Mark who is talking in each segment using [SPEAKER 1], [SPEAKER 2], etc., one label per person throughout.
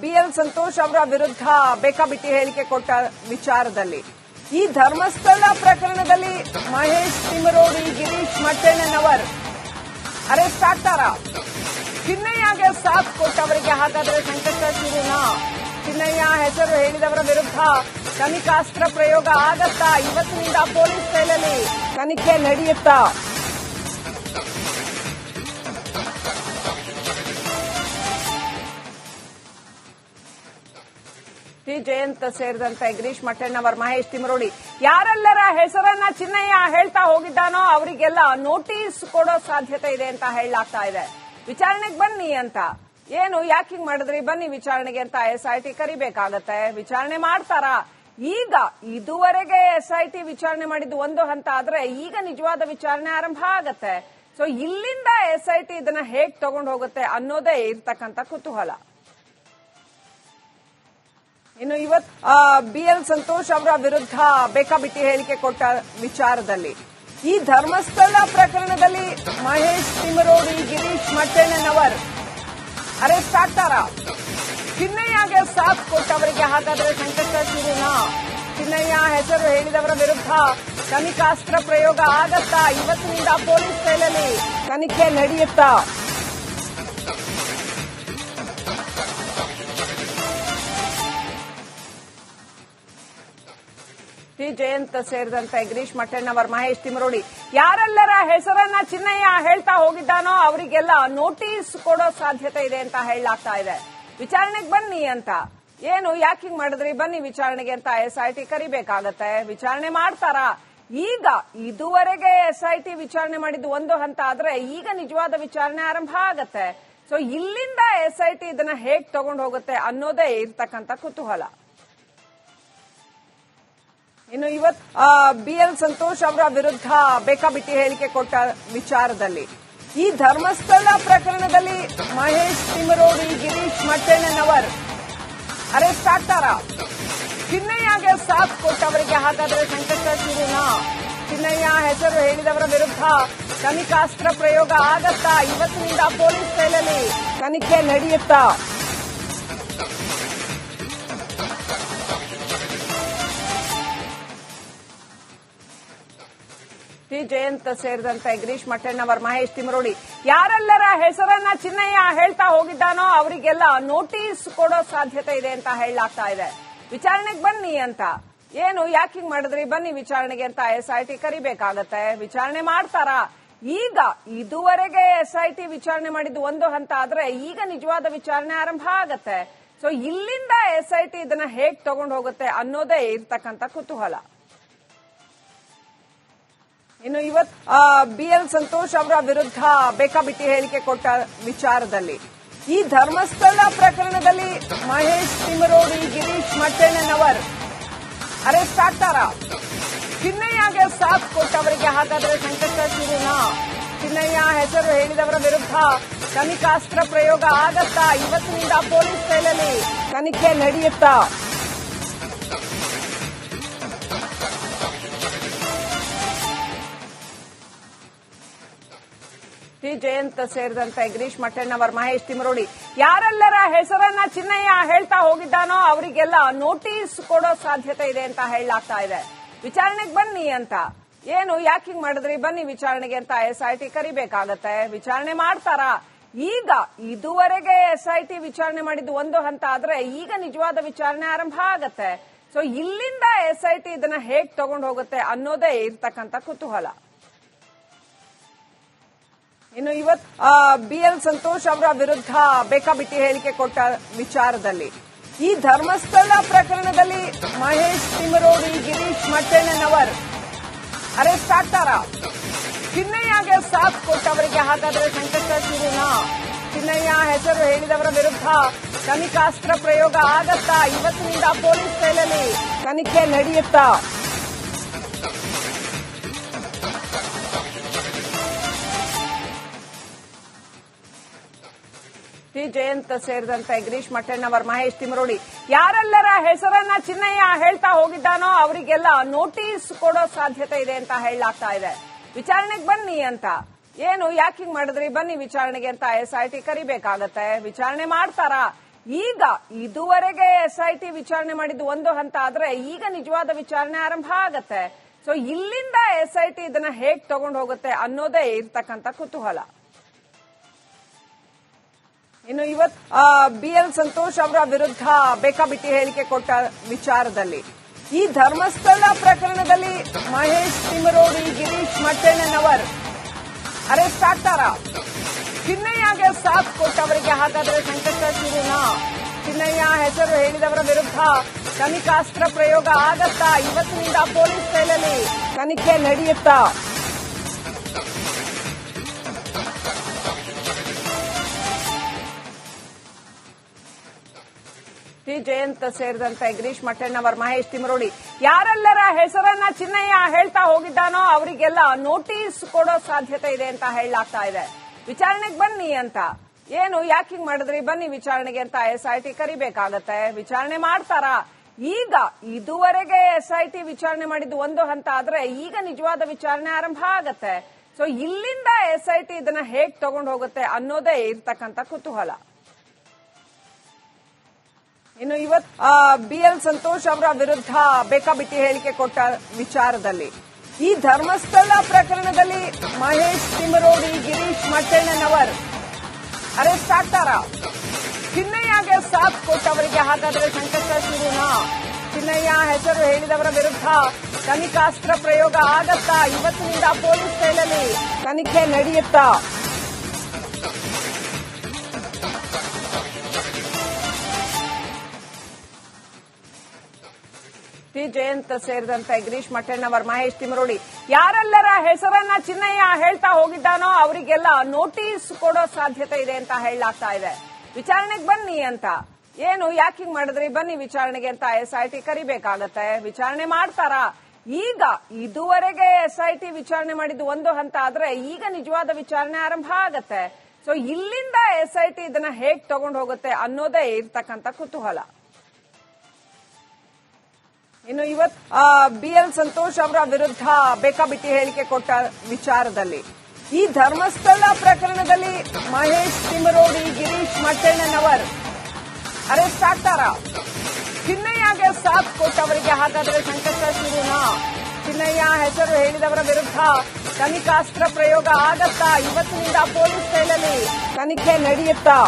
[SPEAKER 1] B L Santosh ಅವರ ವಿರುದ್ಧ ಬೇಕಾಬಿಟ್ಟಿ ಹೇಳಿಕೆ ಕೊಟ್ಟ ವಿಚಾರದಲ್ಲಿ. ಈ ಧರ್ಮಸ್ಥಳ ಪ್ರಕರಣದಲ್ಲಿ ಮಹೇಶ್ ತಿಮರೋಡಿ ಗಿರೀಶ್ ಮಟ್ಟಣ್ಣನವರ್ ಅರೆಸ್ಟ್ ಆಗ್ತಾರ? ಚಿನ್ನಯ್ಯಗೆ ಸಾಥ್ ಕೊಟ್ಟವರಿಗೆ ಹಾಗಾದ್ರೆ ಸಂಕಷ್ಟ ಶುರುನಾ? ಚಿನ್ನಯ್ಯ ಹೆಸರು ಹೇಳಿದವರ ವಿರುದ್ಧ ತನಿಖಾಸ್ತ್ರ ಪ್ರಯೋಗ ಆಗತ್ತಾ? ಇವತ್ತಿನಿಂದ ಪೊಲೀಸ್ ಕೈಲಲ್ಲಿ ತನಿಖೆ ನಡೆಯುತ್ತಾ? ಟಿ ಜಯಂತ್ ಸೇರಿದಂತೆ ಗಿರೀಶ್ ಮಟ್ಟಣ್ಣವರ್ ಮಹೇಶ್ ತಿಮರೋಡಿ. ಯಾರೆಲ್ಲರ ಹೆಸರನ್ನ ಚಿನ್ನಯ್ಯ ಹೇಳ್ತಾ ಹೋಗಿದ್ದಾನೋ ಅವರಿಗೆಲ್ಲ ನೋಟಿಸ್ ಕೊಡೋ ಸಾಧ್ಯತೆ ಇದೆ ಅಂತ ಹೇಳಲಾಗ್ತಾ ಇದೆ. ವಿಚಾರಣೆಗೆ ಬನ್ನಿ ಅಂತ. ಏನು, ಯಾಕೆ ಹಿಂಗ್ ಮಾಡಿದ್ರಿ? ಬನ್ನಿ ವಿಚಾರಣೆಗೆ ಅಂತ ಎಸ್ಐಟಿ ಕರಿಬೇಕಾಗತ್ತೆ. ವಿಚಾರಣೆ ಮಾಡ್ತಾರಾ? ಈಗ ಇದುವರೆಗೆ ಎಸ್ಐಟಿ ವಿಚಾರಣೆ ಮಾಡಿದ್ದು ಒಂದು ಹಂತ ಆದ್ರೆ ಈಗ ನಿಜವಾದ ವಿಚಾರಣೆ ಆರಂಭ ಆಗತ್ತೆ. ಸೊ ಇಲ್ಲಿಂದ ಎಸ್ಐಟಿ ಇದನ್ನ ಹೇಗ್ ತಗೊಂಡು ಹೋಗುತ್ತೆ ಅನ್ನೋದೇ ಇರ್ತಕ್ಕಂಥ ಕುತೂಹಲ. ಇನ್ನು ಇವತ್ ಬಿ ಎಲ್ ಸಂತೋಷ್ ಅವರ ವಿರುದ್ಧ ಬೇಕಾಬಿಟ್ಟಿ ಹೇಳಿಕೆ ಕೊಟ್ಟ ವಿಚಾರದಲ್ಲಿ. ಈ ಧರ್ಮಸ್ಥಳ ಪ್ರಕರಣದಲ್ಲಿ ಮಹೇಶ್ ತಿಮರೋಡಿ ಗಿರೀಶ್ ಮಟ್ಟಣ್ಣನವರ್ ಅರೆಸ್ಟ್ ಆಗ್ತಾರ? ಚಿನ್ನಯ್ಯಗೆ ಸಾಥ್ ಕೊಟ್ಟವರಿಗೆ ಹಾಗಾದ್ರೆ ಸಂಕಷ್ಟ ಶುರುನಾ? ಚಿನ್ನಯ್ಯ ಹೆಸರು ಹೇಳಿದವರ ವಿರುದ್ಧ ತನಿಖಾಸ್ತ್ರ ಪ್ರಯೋಗ ಆಗತ್ತಾ? ಇವತ್ತಿನಿಂದ ಪೊಲೀಸ್ ಕೈಲಲ್ಲಿ ತನಿಖೆ ನಡೆಯುತ್ತಾ? ಟಿ ಜಯಂತ್ ಸೇರಿದಂತೆ ಗಿರೀಶ್ ಮಠಣ್ಣವರ್, ಮಹೇಶ್ ತಿಮರೋಡಿ, ಯಾರೆಲ್ಲರ ಹೆಸರನ್ನ ಚಿನ್ನಯ್ಯ ಹೇಳ್ತಾ ಹೋಗಿದ್ದಾನೋ ಅವರಿಗೆಲ್ಲ ನೋಟಿಸ್ ಕೊಡೋ ಸಾಧ್ಯತೆ ಇದೆ ಅಂತ ಹೇಳಲಾಗ್ತಾ ಇದೆ. ವಿಚಾರಣೆಗೆ ಬನ್ನಿ ಅಂತ. ಏನು, ಯಾಕೆ ಹಿಂಗ್ ಮಾಡಿದ್ರಿ? ಬನ್ನಿ ವಿಚಾರಣೆಗೆ ಅಂತ ಎಸ್ಐಟಿ ಕರಿಬೇಕಾಗತ್ತೆ. ವಿಚಾರಣೆ ಮಾಡ್ತಾರಾ? ಈಗ ಇದುವರೆಗೆ ಎಸ್ಐಟಿ ವಿಚಾರಣೆ ಮಾಡಿದ್ದು ಒಂದು ಹಂತ ಆದ್ರೆ ಈಗ ನಿಜವಾದ ವಿಚಾರಣೆ ಆರಂಭ ಆಗತ್ತೆ. ಸೊ ಇಲ್ಲಿಂದ ಎಸ್ಐಟಿ ಇದನ್ನ ಹೇಗ್ ತಗೊಂಡು ಹೋಗುತ್ತೆ ಅನ್ನೋದೇ ಇರ್ತಕ್ಕಂಥ ಕುತೂಹಲ. ಇನ್ನು ಇವತ್ ಬಿ ಎಲ್ ಸಂತೋಷ್ ಅವರ ವಿರುದ್ಧ ಬೇಕಾಬಿಟ್ಟಿ ಹೇಳಿಕೆ ಕೊಟ್ಟ ವಿಚಾರದಲ್ಲಿ. ಈ ಧರ್ಮಸ್ಥಳ ಪ್ರಕರಣದಲ್ಲಿ ಮಹೇಶ್ ತಿಮರೋಡಿ ಗಿರೀಶ್ ಮಟ್ಟಣ್ಣನವರ್ ಅರೆಸ್ಟ್ ಆಗ್ತಾರ? ಚಿನ್ನಯ್ಯಗೆ ಸಾಥ್ ಕೊಟ್ಟವರಿಗೆ ಹಾಗಾದ್ರೆ ಸಂಕಷ್ಟ ಶುರುನಾ? ಚಿನ್ನಯ್ಯ ಹೆಸರು ಹೇಳಿದವರ ವಿರುದ್ಧ ತನಿಖಾಸ್ತ್ರ ಪ್ರಯೋಗ ಆಗತ್ತಾ? ಇವತ್ತಿನಿಂದ ಪೊಲೀಸ್ ಕೈಲಲ್ಲಿ ತನಿಖೆ ನಡೆಯುತ್ತಾ? ಟಿ ಜಯಂತ್ ಸೇರಿದಂತೆ ಗಿರೀಶ್ ಮಟ್ಟಣ್ಣವರ್ ಮಹೇಶ್ ತಿಮರೋಡಿ, ಯಾರೆಲ್ಲರ ಹೆಸರನ್ನ ಚಿನ್ನಯ್ಯ ಹೇಳ್ತಾ ಹೋಗಿದ್ದಾನೋ ಅವರಿಗೆಲ್ಲ ನೋಟಿಸ್ ಕೊಡೋ ಸಾಧ್ಯತೆ ಇದೆ ಅಂತ ಹೇಳಲಾಗ್ತಾ ಇದೆ. ವಿಚಾರಣೆಗೆ ಬನ್ನಿ ಅಂತ. ಏನು, ಯಾಕೆ ಹಿಂಗ್ ಮಾಡಿದ್ರಿ? ಬನ್ನಿ ವಿಚಾರಣೆಗೆ ಅಂತ ಎಸ್ಐಟಿ ಕರಿಬೇಕಾಗತ್ತೆ. ವಿಚಾರಣೆ ಮಾಡ್ತಾರಾ? ಈಗ ಇದುವರೆಗೆ ಎಸ್ಐಟಿ ವಿಚಾರಣೆ ಮಾಡಿದ್ದು ಒಂದು ಹಂತ ಆದ್ರೆ ಈಗ ನಿಜವಾದ ವಿಚಾರಣೆ ಆರಂಭ ಆಗತ್ತೆ. ಸೊ ಇಲ್ಲಿಂದ ಎಸ್ಐಟಿ ಇದನ್ನ ಹೇಗ್ ತಗೊಂಡು ಹೋಗುತ್ತೆ ಅನ್ನೋದೇ ಇರ್ತಕ್ಕಂಥ ಕುತೂಹಲ. ಇನ್ನು ಇವತ್ ಬಿ ಎಲ್ ಸಂತೋಷ್ ಅವರ ವಿರುದ್ಧ ಬೇಕಾಬಿಟ್ಟಿ ಹೇಳಿಕೆ ಕೊಟ್ಟ ವಿಚಾರದಲ್ಲಿ. ಈ ಧರ್ಮಸ್ಥಳ ಪ್ರಕರಣದಲ್ಲಿ ಮಹೇಶ್ ತಿಮರೋಡಿ ಗಿರೀಶ್ ಮಟ್ಟಣ್ಣನವರ್ ಅರೆಸ್ಟ್ ಆಗ್ತಾರ? ಚಿನ್ನಯ್ಯಗೆ ಸಾಥ್ ಕೊಟ್ಟವರಿಗೆ ಹಾಗಾದ್ರೆ ಸಂಕಷ್ಟ ಶುರುನಾ? ಚಿನ್ನಯ್ಯ ಹೆಸರು ಹೇಳಿದವರ ವಿರುದ್ಧ ತನಿಖಾಸ್ತ್ರ ಪ್ರಯೋಗ ಆಗತ್ತಾ? ಇವತ್ತಿನಿಂದ ಪೊಲೀಸ್ ಕೈಲಲ್ಲಿ ತನಿಖೆ ನಡೆಯುತ್ತಾ? ಟಿ ಜಯಂತ್ ಸೇರಿದಂತೆ ಗಿರೀಶ್ ಮಟ್ಟಣ್ಣವರ್ ಮಹೇಶ್ ತಿಮರೋಡಿ ಯಾರೆಲ್ಲರ ಹೆಸರನ್ನ ಚಿನ್ನಯ್ಯ ಹೇಳ್ತಾ ಹೋಗಿದ್ದಾನೋ ಅವರಿಗೆಲ್ಲ ನೋಟಿಸ್ ಕೊಡೋ ಸಾಧ್ಯತೆ ಇದೆ ಅಂತ ಹೇಳಲಾಗ್ತಾ ಇದೆ. ವಿಚಾರಣೆಗೆ ಬನ್ನಿ ಅಂತ. ಏನು, ಯಾಕೆ ಹಿಂಗ್ ಮಾಡಿದ್ರಿ? ಬನ್ನಿ ವಿಚಾರಣೆಗೆ ಅಂತ ಎಸ್ ಐ ಟಿ ಕರಿಬೇಕಾಗತ್ತೆ. ವಿಚಾರಣೆ ಮಾಡ್ತಾರಾ? ಈಗ ಇದುವರೆಗೆ ಎಸ್ ಐ ಟಿ ವಿಚಾರಣೆ ಮಾಡಿದ್ದು ಒಂದು ಹಂತ ಆದ್ರೆ ಈಗ ನಿಜವಾದ ವಿಚಾರಣೆ ಆರಂಭ ಆಗತ್ತೆ. ಸೊ ಇಲ್ಲಿಂದ ಎಸ್ ಐ ಟಿ ಇದನ್ನ ಹೇಗ್ ತಗೊಂಡು ಹೋಗುತ್ತೆ ಅನ್ನೋದೇ ಇರ್ತಕ್ಕಂಥ ಕುತೂಹಲ. ಇನ್ನು ಇವತ್ತು ಬಿ ಎಲ್ ಸಂತೋಷ್ ಅವರ ವಿರುದ್ಧ ಬೇಕಾಬಿಟ್ಟಿ ಹೇಳಿಕೆ ಕೊಟ್ಟ ವಿಚಾರದಲ್ಲಿ. ಈ ಧರ್ಮಸ್ಥಳ ಪ್ರಕರಣದಲ್ಲಿ ಮಹೇಶ್ ತಿಮರೋಡಿ ಗಿರೀಶ್ ಮಟ್ಟಣ್ಣನವರ್ ಅರೆಸ್ಟ್ ಆಗ್ತಾರಾ? ಚಿನ್ನಯ್ಯಗೆ ಸಾಥ್ ಕೊಟ್ಟವರಿಗೆ ಹಾಗಾದ್ರೆ ಸಂಕಷ್ಟ ಶುರುನಾ? ಚಿನ್ನಯ್ಯ ಹೆಸರು ಹೇಳಿದವರ ವಿರುದ್ಧ ತನಿಖಾಸ್ತ್ರ ಪ್ರಯೋಗ ಆಗತ್ತಾ? ಇವತ್ತಿನಿಂದ ಪೊಲೀಸ್ ಸೇಲಲ್ಲಿ ತನಿಖೆ ನಡೆಯುತ್ತಾ? ಟಿ ಜಯಂತ್ ಸೇರಿದಂತೆ ಗಿರೀಶ್ ಮಟ್ಟಣ್ಣವರ್ ಮಹೇಶ್ ತಿಮರೋಡಿ. ಯಾರೆಲ್ಲರ ಹೆಸರನ್ನ ಚಿನ್ನಯ್ಯ ಹೇಳ್ತಾ ಹೋಗಿದ್ದಾನೋ ಅವರಿಗೆಲ್ಲ ನೋಟಿಸ್ ಕೊಡೋ ಸಾಧ್ಯತೆ ಇದೆ ಅಂತ ಹೇಳಲಾಗ್ತಾ ಇದೆ. ವಿಚಾರಣೆಗೆ ಬನ್ನಿ ಅಂತ. ಏನು, ಯಾಕೆ ಹಿಂಗ್ ಮಾಡಿದ್ರಿ? ಬನ್ನಿ ವಿಚಾರಣೆಗೆ ಅಂತ ಎಸ್ಐಟಿ ಕರಿಬೇಕಾಗತ್ತೆ. ವಿಚಾರಣೆ ಮಾಡ್ತಾರಾ? ಈಗ ಇದುವರೆಗೆ ಎಸ್ಐಟಿ ವಿಚಾರಣೆ ಮಾಡಿದ್ದು ಒಂದು ಹಂತ ಆದ್ರೆ ಈಗ ನಿಜವಾದ ವಿಚಾರಣೆ ಆರಂಭ ಆಗತ್ತೆ. ಸೊ ಇಲ್ಲಿಂದ ಎಸ್ಐಟಿ ಇದನ್ನ ಹೇಗ್ ತಗೊಂಡು ಹೋಗುತ್ತೆ ಅನ್ನೋದೇ ಇರ್ತಕ್ಕಂಥ ಕುತೂಹಲ. ಇನ್ನು ಇವತ್ ಬಿ ಎಲ್ ಸಂತೋಷ್ ಅವರ ವಿರುದ್ಧ ಬೇಕಾಬಿಟ್ಟಿ ಹೇಳಿಕೆ ಕೊಟ್ಟ ವಿಚಾರದಲ್ಲಿ. ಈ ಧರ್ಮಸ್ಥಳ ಪ್ರಕರಣದಲ್ಲಿ ಮಹೇಶ್ ತಿಮರೋಡಿ ಗಿರೀಶ್ ಮಟ್ಟಣ್ಣನವರ್ ಅರೆಸ್ಟ್ ಆಗ್ತಾರ? ಚಿನ್ನಯ್ಯಗೆ ಸಾಥ್ ಕೊಟ್ಟವರಿಗೆ ಹಾಗಾದ್ರೆ ಸಂಕಷ್ಟ ಶುರುನಾ? ಚಿನ್ನಯ್ಯ ಹೆಸರು ಹೇಳಿದವರ ವಿರುದ್ಧ ತನಿಖಾಸ್ತ್ರ ಪ್ರಯೋಗ ಆಗತ್ತಾ? ಇವತ್ತಿನಿಂದ ಪೊಲೀಸ್ ಕೈಲಲ್ಲಿ ತನಿಖೆ ನಡೆಯುತ್ತಾ? ಟಿ ಜಯಂತ್ ಸೇರಿದಂತೆ ಗಿರೀಶ್ ಮಟ್ಟಣ್ಣವರ್ ಮಹೇಶ್ ತಿಮರೋಡಿ. ಯಾರೆಲ್ಲರ ಹೆಸರನ್ನ ಚಿನ್ನಯ್ಯ ಹೇಳ್ತಾ ಹೋಗಿದ್ದಾನೋ ಅವರಿಗೆಲ್ಲ ನೋಟಿಸ್ ಕೊಡೋ ಸಾಧ್ಯತೆ ಇದೆ ಅಂತ ಹೇಳಲಾಗ್ತಾ ಇದೆ. ವಿಚಾರಣೆಗೆ ಬನ್ನಿ ಅಂತ. ಏನು, ಯಾಕೆ ಹಿಂಗ್ ಮಾಡಿದ್ರಿ? ಬನ್ನಿ ವಿಚಾರಣೆಗೆ ಅಂತ ಎಸ್ಐಟಿ ಕರಿಬೇಕಾಗತ್ತೆ. ವಿಚಾರಣೆ ಮಾಡ್ತಾರಾ? ಈಗ ಇದುವರೆಗೆ ಎಸ್ಐಟಿ ವಿಚಾರಣೆ ಮಾಡಿದ್ದು ಒಂದು ಹಂತ ಆದ್ರೆ ಈಗ ನಿಜವಾದ ವಿಚಾರಣೆ ಆರಂಭ ಆಗತ್ತೆ. ಸೊ ಇಲ್ಲಿಂದ ಎಸ್ಐಟಿ ಇದನ್ನ ಹೇಗ್ ತಗೊಂಡು ಹೋಗುತ್ತೆ ಅನ್ನೋದೇ ಇರ್ತಕ್ಕಂಥ ಕುತೂಹಲ. ಇನ್ನು ಇವತ್ ಬಿ ಎಲ್ ಸಂತೋಷ್ ಅವರ ವಿರುದ್ಧ ಬೇಕಾಬಿಟ್ಟಿ ಹೇಳಿಕೆ ಕೊಟ್ಟ ವಿಚಾರದಲ್ಲಿ. ಈ ಧರ್ಮಸ್ಥಳ ಪ್ರಕರಣದಲ್ಲಿ ಮಹೇಶ್ ತಿಮರೋಡಿ ಗಿರೀಶ್ ಮಟ್ಟಣ್ಣನವರ್ ಅರೆಸ್ಟ್ ಆಗ್ತಾರ? ಚಿನ್ನಯ್ಯಗೆ ಸಾಥ್ ಕೊಟ್ಟವರಿಗೆ ಹಾಗಾದ್ರೆ ಸಂಕಷ್ಟ ಶುರುನಾ ಚಿನ್ನಯ್ಯ ಹೆಸರು ಹೇಳಿದವರ ವಿರುದ್ಧ ತನಿಖಾಸ್ತ್ರ ಪ್ರಯೋಗ ಆಗತ್ತಾ? ಇವತ್ತಿನಿಂದ ಪೊಲೀಸ್ ಕೈಲಲ್ಲಿ ತನಿಖೆ ನಡೆಯುತ್ತಾ? ಟಿ ಜಯಂತ್ ಸೇರಿದಂತೆ ಗಿರೀಶ್ ಮಠಣ್ಣವರ್, ಮಹೇಶ್ ತಿಮರೋಡಿ ಯಾರೆಲ್ಲರ ಹೆಸರನ್ನ ಚಿನ್ನಯ್ಯ ಹೇಳ್ತಾ ಹೋಗಿದ್ದಾನೋ ಅವರಿಗೆಲ್ಲ ನೋಟಿಸ್ ಕೊಡೋ ಸಾಧ್ಯತೆ ಇದೆ ಅಂತ ಹೇಳಲಾಗ್ತಾ ಇದೆ. ವಿಚಾರಣೆಗೆ ಬನ್ನಿ ಅಂತ. ಏನು, ಯಾಕೆ ಮಾಡಿದ್ರಿ? ಬನ್ನಿ ವಿಚಾರಣೆಗೆ ಅಂತ ಎಸ್ಐಟಿ ಕರಿಬೇಕಾಗತ್ತೆ. ವಿಚಾರಣೆ ಮಾಡ್ತಾರಾ? ಈಗ ಇದುವರೆಗೆ ಎಸ್ಐಟಿ ವಿಚಾರಣೆ ಮಾಡಿದ್ದು ಒಂದು ಹಂತ ಆದ್ರೆ ಈಗ ನಿಜವಾದ ವಿಚಾರಣೆ ಆರಂಭ ಆಗತ್ತೆ. ಸೊ ಇಲ್ಲಿಂದ ಎಸ್ಐಟಿ ಇದನ್ನ ಹೇಗ್ ತಗೊಂಡು ಹೋಗುತ್ತೆ ಅನ್ನೋದೇ ಇರ್ತಕ್ಕಂಥ ಕುತೂಹಲ. ಇನ್ನು ಇವತ್ ಬಿ ಎಲ್ ಸಂತೋಷ್ ಅವರ ವಿರುದ್ಧ ಬೇಕಾಬಿಟ್ಟಿ ಹೇಳಿಕೆ ಕೊಟ್ಟ ವಿಚಾರದಲ್ಲಿ. ಈ ಧರ್ಮಸ್ಥಳ ಪ್ರಕರಣದಲ್ಲಿ ಮಹೇಶ್ ತಿಮರೋಡಿ ಗಿರೀಶ್ ಮಟ್ಟಣ್ಣನವರ್ ಅರೆಸ್ಟ್ ಆಗ್ತಾರ? ಚಿನ್ನಯ್ಯಗೆ ಸಾಥ್ ಕೊಟ್ಟವರಿಗೆ ಹಾಗಾದ್ರೆ ಸಂಕಷ್ಟ ಶುರುನಾ? ಚಿನ್ನಯ್ಯ ಹೆಸರು ಹೇಳಿದವರ ವಿರುದ್ಧ ತನಿಖಾಸ್ತ್ರ ಪ್ರಯೋಗ ಆಗತ್ತಾ? ಇವತ್ತಿನಿಂದ ಪೊಲೀಸ್ ಕೈಲಲ್ಲಿ ತನಿಖೆ ನಡೆಯುತ್ತಾ?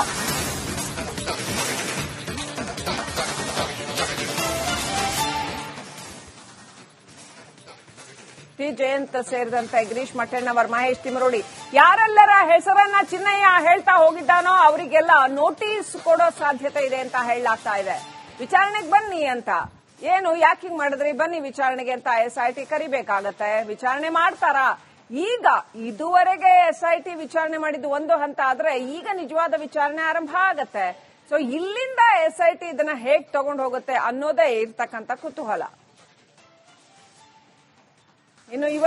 [SPEAKER 1] ಟಿ ಜಯಂತ್ ಸೇರಿದಂತೆ ಗಿರೀಶ್ ಮಠಣ್ಣವರ್, ಮಹೇಶ್ ತಿಮರೋಡಿ. ಯಾರೆಲ್ಲರ ಹೆಸರನ್ನ ಚಿನ್ನಯ್ಯ ಹೇಳ್ತಾ ಹೋಗಿದ್ದಾನೋ ಅವರಿಗೆಲ್ಲ ನೋಟಿಸ್ ಕೊಡೋ ಸಾಧ್ಯತೆ ಇದೆ ಅಂತ ಹೇಳಲಾಗ್ತಾ ಇದೆ. ವಿಚಾರಣೆಗೆ ಬನ್ನಿ ಅಂತ. ಏನು, ಯಾಕೆ ಮಾಡಿದ್ರಿ? ಬನ್ನಿ ವಿಚಾರಣೆಗೆ ಅಂತ ಎಸ್ಐಟಿ ಕರಿಬೇಕಾಗತ್ತೆ. ವಿಚಾರಣೆ ಮಾಡ್ತಾರ? ಈಗ ಇದುವರೆಗೆ ಎಸ್ಐಟಿ ವಿಚಾರಣೆ ಮಾಡಿದ್ದು ಒಂದು ಹಂತ ಆದ್ರೆ ಈಗ ನಿಜವಾದ ವಿಚಾರಣೆ ಆರಂಭ ಆಗತ್ತೆ. ಸೊ ಇಲ್ಲಿಂದ ಎಸ್ಐಟಿ ಇದನ್ನ ಹೇಗ್ ತಗೊಂಡು ಹೋಗುತ್ತೆ ಅನ್ನೋದೇ ಇರ್ತಕ್ಕಂಥ ಕುತೂಹಲ. ಇನ್ನು ಇವತ್